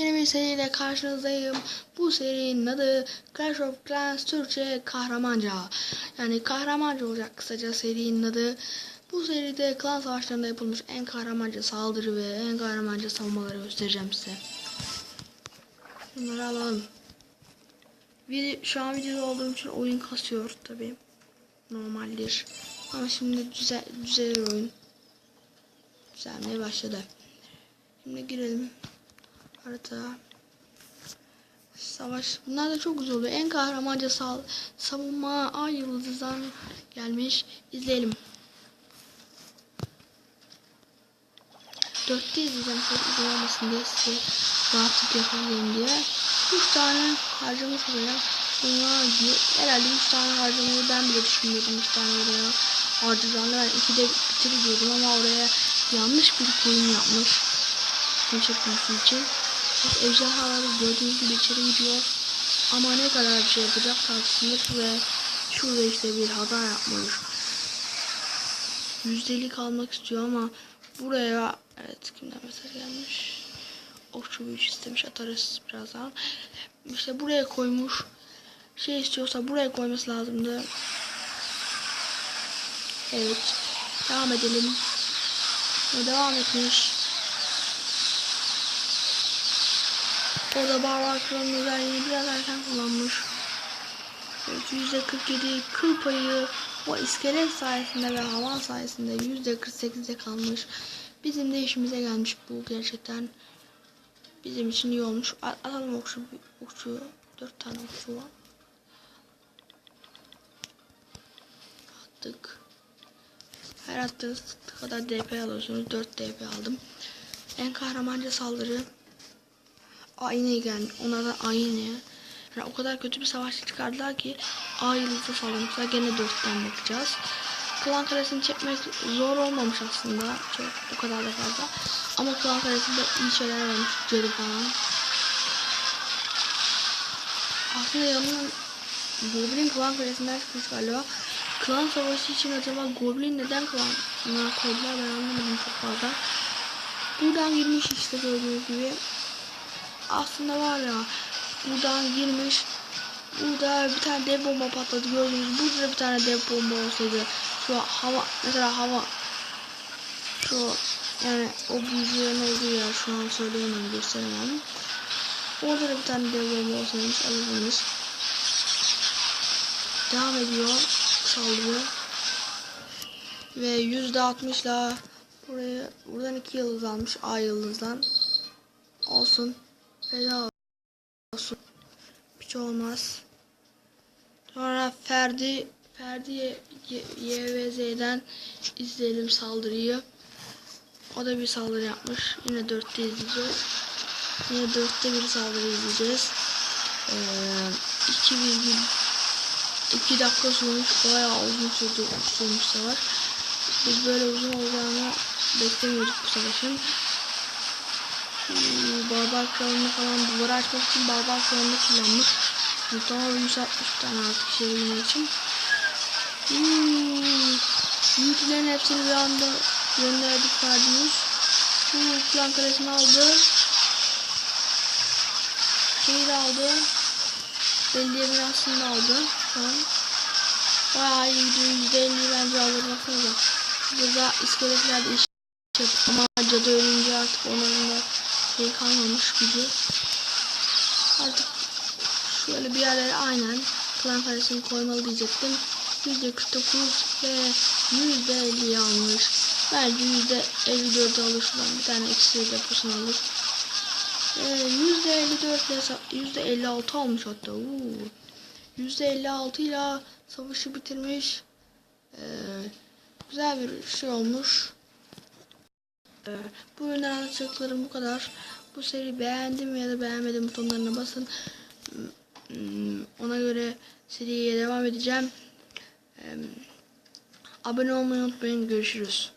Yepyeni bir seriyle karşınızdayım. Bu serinin adı Clash of Clans Türkçe Kahramanca. Yani kahramanca olacak kısaca serinin adı. Bu seride klan savaşlarında yapılmış en kahramanca saldırı ve en kahramanca savunmaları göstereceğim size. Bunları alalım. Video, şu an videoda olduğum için oyun kasıyor tabi. Normaldir. Ama şimdi düzel, düzelir oyun. Düzelmeye başladı. Şimdi girelim. Harita. Savaş. Bunlar da çok güzel oluyor. En kahramanca sal savunma ay yıldızdan gelmiş. İzleyelim. Dörtte izleyeceğim. Çok uzun olmasın diye size rahatlık yapalım diye. Üç tane harcamış oraya. Bunlar diyor. Herhalde üç tane harcamayı ben bile düşünmüyordum. Üç tane oraya harcayacağını. Ben ikide bitiriyordum ama oraya yanlış bir koyun yapmış. Gün çekmesi için. Bak ejderhaları gördüğünüz gibi içeri gidiyor. Ama ne kadar bir şey yapacak tartışılır ve şurada işte bir hata yapmış. Yüzdelik almak istiyor ama buraya evet kimden mesaj gelmiş. Okçu büyücü istemiş atarız birazdan. İşte buraya koymuş. Şey istiyorsa buraya koyması lazımdı. Evet. Devam edelim. Devam etmiş. Orada barbar kralın özelliğini biraz erken kullanmış. Evet, %47 kıl payı o iskelet sayesinde ve havan sayesinde %48'e kalmış. Bizim de işimize gelmiş bu gerçekten. Bizim için iyi olmuş. A- Atalım okçu, okçu. 4 tane okçu var. Attık. Her attığınız kadar DP alıyorsunuz. 4 DP aldım. En kahramanca saldırı aynı geldi. Onlardan aynı. Yani o kadar kötü bir savaşçı çıkardılar ki A yıldızı saldırmışlar. Gene 4'ten bakacağız. Klan karesini çekmek zor olmamış aslında. Çok o kadar da fazla. Ama klan karesinde iyi şeyler varmış. Cadı falan. Aslında yanının Goblin klan karesinden çıkmış galiba. Klan savaşı için acaba Goblin neden klanına koydular ben anlamadım çok fazla. Buradan girmiş işte gördüğünüz gibi. Aslında var ya buradan girmiş. Burada bir tane dev bomba patladı gördüğünüz. Burada da bir tane dev bomba olsaydı. Şu hava mesela hava şu yani o büyücülerin olduğu yer şu an söyleyemem gösteremem. Orada da bir tane dev bomba olsaymış alırdınız. Devam ediyor saldırı. Ve yüzde altmışla buraya buradan iki yıldız almış A yıldızdan. Olsun. Feda olsun. Hiç olmaz. Sonra Ferdi Ferdi YVZ'den izleyelim saldırıyı. O da bir saldırı yapmış. Yine dörtte izleyeceğiz. Yine dörtte bir saldırı izleyeceğiz. Ee, 2,2 dakika sürmüş. Bayağı uzun sürdü, sürmüş savaş. Biz böyle uzun olacağını beklemiyorduk bu savaşın. Hmm, Barbar kralını falan duvara açmak için barbar kralını kullanmış. Muhtemelen 160 tane artık şey için. Hmm, hepsini bir anda gönderdik verdiniz. Şu plan karesini aldı. Şeyi de aldı. Belediye binasını da aldı. An. Bayağı iyi gidiyor. %50 bence alır baksanıza. Burada iskeletler de iş yapıyor. Ama cadı ölünce artık onların da şey kalmamış gücü. Artık şöyle bir yerlere aynen klan karesini koymalı diyecektim. %49 ve %50 almış. Bence %54 alır şuradan bir tane eksi deposunu alır. Ee, %54 ile sa- %56 almış hatta. Uuu. %56 ile savaşı bitirmiş. Ee, güzel bir şey olmuş. Bu üründen anlatacaklarım bu kadar. Bu seri beğendim ya da beğenmedim butonlarına basın. Hmm, Ona göre seriye devam edeceğim. Abone olmayı unutmayın. Görüşürüz.